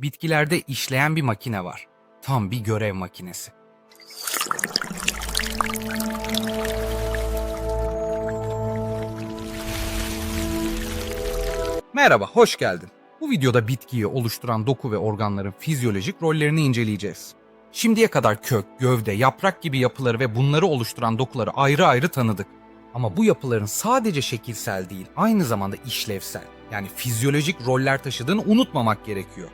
Bitkilerde işleyen bir makine var. Tam bir görev makinesi. Merhaba, hoş geldin. Bu videoda bitkiyi oluşturan doku ve organların fizyolojik rollerini inceleyeceğiz. Şimdiye kadar kök, gövde, yaprak gibi yapıları ve bunları oluşturan dokuları ayrı ayrı tanıdık. Ama bu yapıların sadece şekilsel değil, aynı zamanda işlevsel, yani fizyolojik roller taşıdığını unutmamak gerekiyor.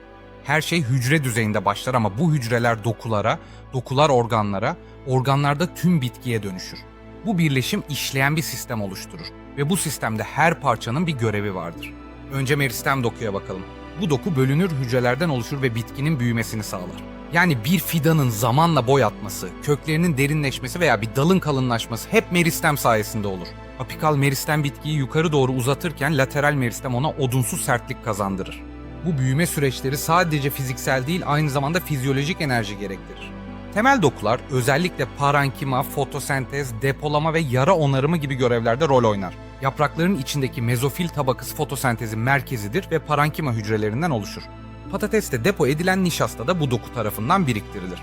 Her şey hücre düzeyinde başlar ama bu hücreler dokulara, dokular organlara, organlarda tüm bitkiye dönüşür. Bu birleşim işleyen bir sistem oluşturur ve bu sistemde her parçanın bir görevi vardır. Önce meristem dokuya bakalım. Bu doku bölünür hücrelerden oluşur ve bitkinin büyümesini sağlar. Yani bir fidanın zamanla boy atması, köklerinin derinleşmesi veya bir dalın kalınlaşması hep meristem sayesinde olur. Apikal meristem bitkiyi yukarı doğru uzatırken lateral meristem ona odunsu sertlik kazandırır. Bu büyüme süreçleri sadece fiziksel değil aynı zamanda fizyolojik enerji gerektirir. Temel dokular özellikle parankima, fotosentez, depolama ve yara onarımı gibi görevlerde rol oynar. Yaprakların içindeki mezofil tabakası fotosentezin merkezidir ve parankima hücrelerinden oluşur. Patateste depo edilen nişasta da bu doku tarafından biriktirilir.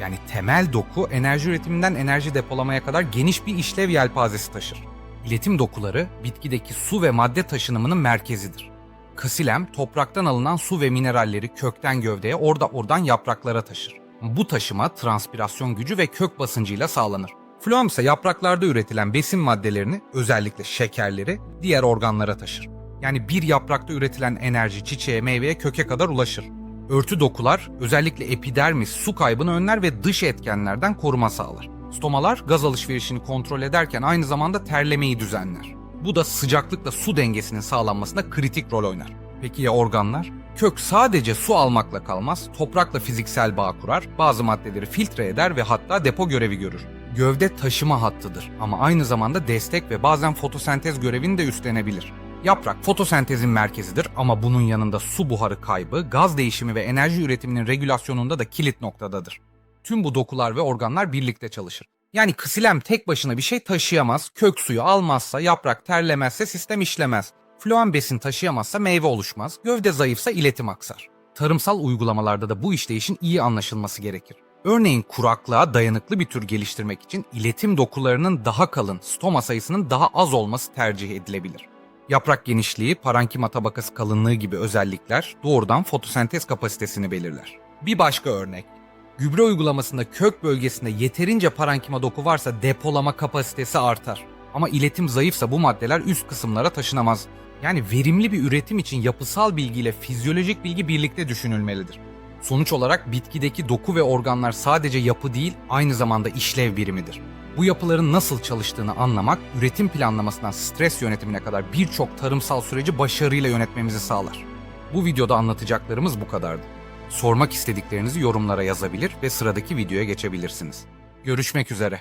Yani temel doku enerji üretiminden enerji depolamaya kadar geniş bir işlev yelpazesi taşır. İletim dokuları bitkideki su ve madde taşınımının merkezidir. Kasilem topraktan alınan su ve mineralleri kökten gövdeye orada oradan yapraklara taşır. Bu taşıma transpirasyon gücü ve kök basıncıyla sağlanır. Floem ise yapraklarda üretilen besin maddelerini, özellikle şekerleri, diğer organlara taşır. Yani bir yaprakta üretilen enerji çiçeğe, meyveye, köke kadar ulaşır. Örtü dokular özellikle epidermis su kaybını önler ve dış etkenlerden koruma sağlar. Stomalar gaz alışverişini kontrol ederken aynı zamanda terlemeyi düzenler. Bu da sıcaklıkla su dengesinin sağlanmasında kritik rol oynar. Peki ya organlar? Kök sadece su almakla kalmaz, toprakla fiziksel bağ kurar, bazı maddeleri filtre eder ve hatta depo görevi görür. Gövde taşıma hattıdır ama aynı zamanda destek ve bazen fotosentez görevini de üstlenebilir. Yaprak fotosentezin merkezidir ama bunun yanında su buharı kaybı, gaz değişimi ve enerji üretiminin regülasyonunda da kilit noktadadır. Tüm bu dokular ve organlar birlikte çalışır. Yani ksilem tek başına bir şey taşıyamaz, kök suyu almazsa, yaprak terlemezse sistem işlemez. Floem besin taşıyamazsa meyve oluşmaz, gövde zayıfsa iletim aksar. Tarımsal uygulamalarda da bu işleyişin iyi anlaşılması gerekir. Örneğin kuraklığa dayanıklı bir tür geliştirmek için iletim dokularının daha kalın, stoma sayısının daha az olması tercih edilebilir. Yaprak genişliği, parankima tabakası kalınlığı gibi özellikler doğrudan fotosentez kapasitesini belirler. Bir başka örnek. Gübre uygulamasında kök bölgesinde yeterince parankima doku varsa depolama kapasitesi artar. Ama iletim zayıfsa bu maddeler üst kısımlara taşınamaz. Yani verimli bir üretim için yapısal bilgi ile fizyolojik bilgi birlikte düşünülmelidir. Sonuç olarak bitkideki doku ve organlar sadece yapı değil, aynı zamanda işlev birimidir. Bu yapıların nasıl çalıştığını anlamak, üretim planlamasından stres yönetimine kadar birçok tarımsal süreci başarıyla yönetmemizi sağlar. Bu videoda anlatacaklarımız bu kadardı. Sormak istediklerinizi yorumlara yazabilir ve sıradaki videoya geçebilirsiniz. Görüşmek üzere.